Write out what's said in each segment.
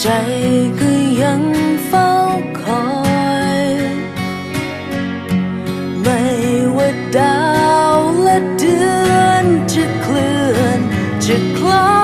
ใจก็ยังเฝ้าคอย ไม่ว่าดาวและเดือนจะเคลื่อนจะคล้อย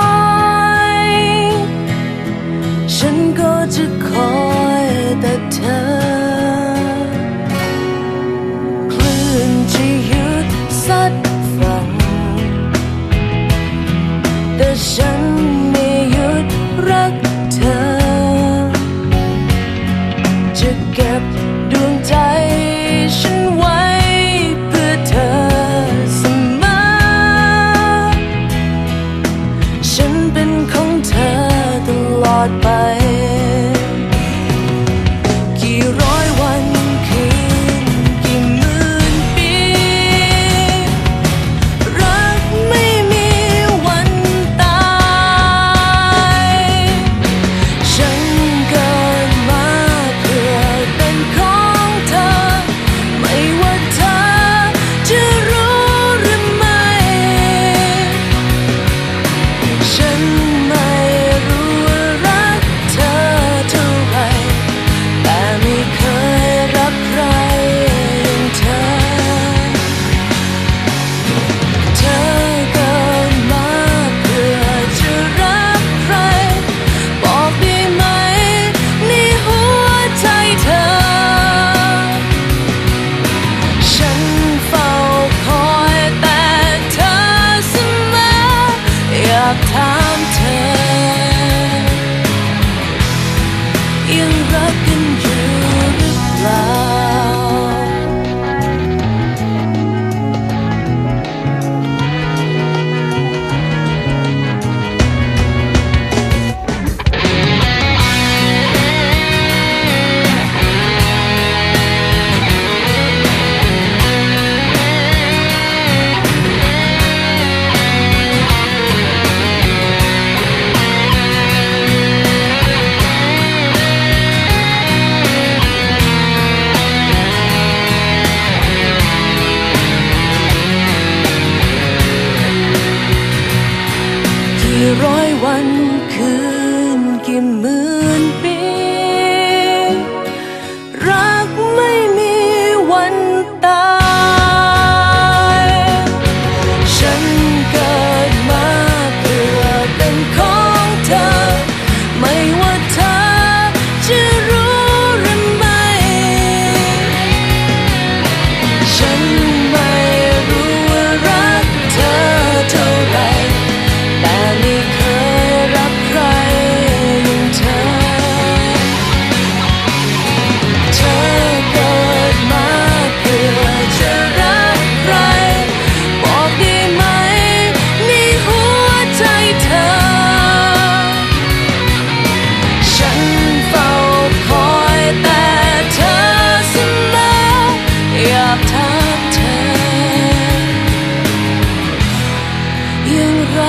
one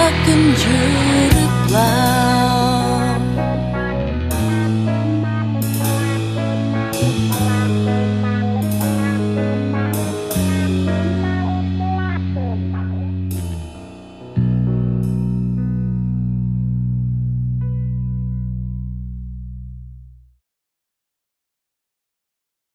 Can you reply?